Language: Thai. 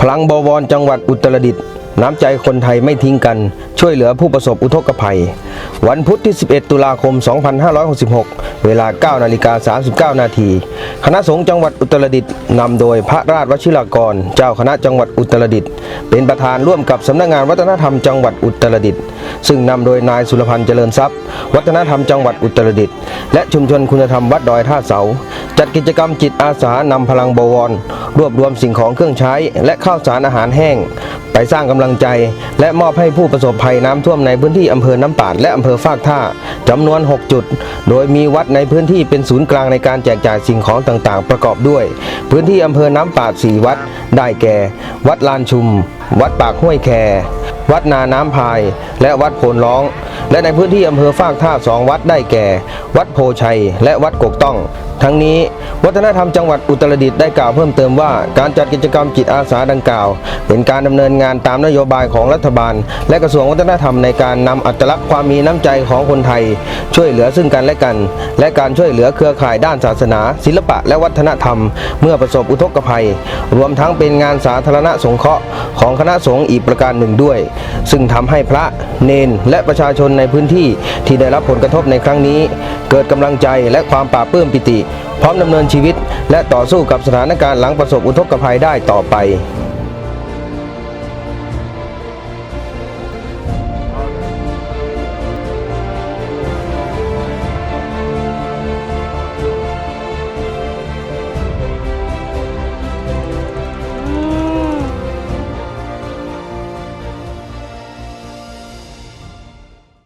พลังบวรจังหวัดอุตรดิตถ์น้ำใจคนไทยไม่ทิ้งกัน ช่วยเหลือผู้ประสบอุทกภัย วันพุธที่ 11 ตุลาคม 2566 เวลา 9 นาฬิกา 39 นาที คณะสงฆ์จังหวัดอุตรดิตถ์นำโดยพระราชวชิรากร เจ้าคณะจังหวัดอุตรดิตถ์เป็นประธานร่วมกับสำนักงานวัฒนธรรมจังหวัดอุตรดิตถ์ซึ่งนำโดยนายสุรพันธ์เจริญทรัพย์ วัฒนธรรมจังหวัดอุตรดิตถ์และชุมชนคุณธรรมวัดดอยท่าเสา จัดกิจกรรมจิตอาสานำพลังบวร รวบรวมสิ่งของเครื่องใช้ และข้าวสารอาหารแห้ง ไปสร้างกำลังใจ และมอบให้ผู้ประสบภัยน้ำท่วมในพื้นที่อำเภอน้ำปาดและอำเภอฟากท่าจำนวน 6 จุด โดยมีวัดในพื้นที่เป็นศูนย์กลางในการแจกจ่ายสิ่งของต่างๆ ประกอบด้วย พื้นที่อำเภอน้ำปาด 4 วัด ได้แก่ วัดลานชุม วัดปากห้วยแค วัดนาน้ำพาย และวัดโพนร้อง และในพื้นที่อำเภอฟากท่าสองวัดได้แก่ วัดโพชัย และวัดกกต้อง ทั้งนี้ วัฒนธรรมจังหวัดอุตรดิตถ์ได้กล่าวเพิ่มเติมว่าการจัดกิจกรรมจิตอาสาดังกล่าว เป็นการดำเนินงานตามนโยบายของรัฐบาล และกระทรวงวัฒนธรรมในการนำอัตลักษณ์ความมีน้ำใจของคนไทย ช่วยเหลือซึ่งกันและกัน และการช่วยเหลือเครือข่ายด้านศาสนา ศิลปะ และวัฒนธรรม เมื่อประสบอุทกภัย รวมทั้งเป็นงานสาธารณสงเคราะห์ของคณะสงฆ์อีกประการหนึ่งด้วยซึ่งทำให้พระเนนและประชาชนในพื้นที่ที่ได้รับผลกระทบในครั้งนี้ เกิดกำลังใจและความปราบปลื้มปิติ พร้อมดำเนินชีวิต และต่อสู้กับสถานการณ์หลังประสบอุทกภัยได้ต่อไป